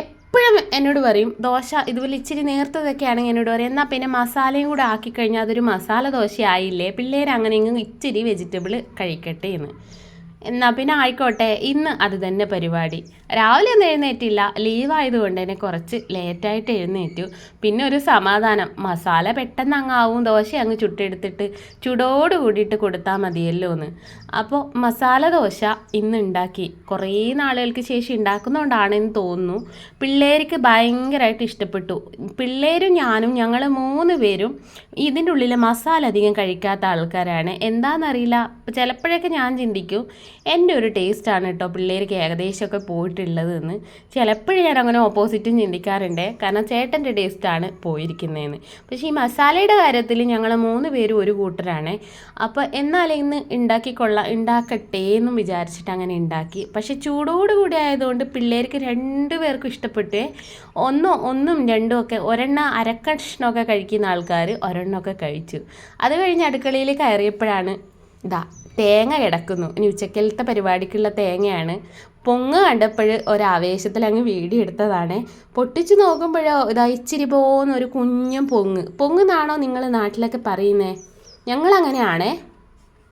എപ്പോഴും എന്നോട് പറയും ദോശ ഇതുപോലെ ഇച്ചിരി നേർത്തതൊക്കെ ആണെങ്കിൽ എന്നോട് പറയും. എന്നാൽ പിന്നെ മസാലയും കൂടെ ആക്കി കഴിഞ്ഞാൽ അതൊരു മസാല ദോശ ആയില്ലേ പിള്ളേർ അങ്ങനെയെങ്കിലും ഇച്ചിരി വെജിറ്റബിൾ കഴിക്കട്ടെ എന്ന്. എന്നാൽ പിന്നെ ആയിക്കോട്ടെ ഇന്ന് അത് തന്നെ പരിപാടി. രാവിലെ ഒന്നും എഴുന്നേറ്റില്ല ലീവായതുകൊണ്ട് തന്നെ കുറച്ച് ലേറ്റായിട്ട് എഴുന്നേറ്റു. പിന്നെ ഒരു സമാധാനം മസാല പെട്ടെന്ന് അങ്ങ് ആവും ദോശ അങ്ങ് ചുട്ടെടുത്തിട്ട് ചുടോട് കൂടിയിട്ട് കൊടുത്താൽ മതിയല്ലോ എന്ന്. അപ്പോൾ മസാല ദോശ ഇന്ന് ഉണ്ടാക്കി. കുറേ നാളുകൾക്ക് ശേഷം ഉണ്ടാക്കുന്നതുകൊണ്ടാണെന്ന് തോന്നുന്നു. പിള്ളേർക്ക് ഭയങ്കരമായിട്ട് ഇഷ്ടപ്പെട്ടു. പിള്ളേരും ഞാനും ഞങ്ങൾ മൂന്ന് പേരും ഇതിന്റെ ഉള്ളിൽ മസാല അധികം കഴിക്കാത്ത ആൾക്കാരാണ്. എന്താണെന്നറിയില്ല ചിലപ്പോഴൊക്കെ ഞാൻ ചിന്തിക്കും എന്റെ ഒരു ടേസ്റ്റാണ് കേട്ടോ പിള്ളേർക്ക് ഏകദേശമൊക്കെ പോയിട്ടുള്ളത് എന്ന് ചിലപ്പോഴും ഞാൻ അങ്ങനെ ഓപ്പോസിറ്റും ചിന്തിക്കാറുണ്ട്. കാരണം ചേട്ടന്റെ ടേസ്റ്റാണ് പോയിരിക്കുന്നതെന്ന്. പക്ഷേ ഈ മസാലയുടെ കാര്യത്തിൽ ഞങ്ങൾ മൂന്ന് പേരും ഒരു കൂട്ടരാണ്. അപ്പോൾ എന്നാലേ ഇന്ന് ഉണ്ടാക്കിക്കൊള്ളാം ഉണ്ടാക്കട്ടെ എന്നും വിചാരിച്ചിട്ട് അങ്ങനെ ഉണ്ടാക്കി പക്ഷേ ചൂടോട് കൂടി ആയതുകൊണ്ട് പിള്ളേർക്ക് രണ്ടു പേർക്കും ഇഷ്ടപ്പെട്ടു ഒന്നും ഒന്നും രണ്ടും ഒക്കെ ഒരെണ്ണം അരക്കഷ്ണമൊക്കെ കഴിക്കുന്ന ആൾക്കാർ ഒരെണ്ണമൊക്കെ കഴിച്ചു. അത് കഴിഞ്ഞ് അടുക്കളയിൽ കയറിയപ്പോഴാണ് ഇതാ തേങ്ങ കിടക്കുന്നു. ഇനി ഉച്ചക്കലത്തെ പരിപാടിക്കുള്ള തേങ്ങയാണ്. പൊങ്ങ് കണ്ടപ്പോൾ ഒരാവേശത്തിൽ അങ്ങ് വീഡിയോ എടുത്തതാണ്. പൊട്ടിച്ചു നോക്കുമ്പോഴോ ഇതാ ഇച്ചിരി പോകുന്ന ഒരു കുഞ്ഞും പൊങ്ങ്. പൊങ്ങ് എന്നാണോ നിങ്ങൾ നാട്ടിലൊക്കെ പറയുന്നത് ഞങ്ങളങ്ങനെയാണേ.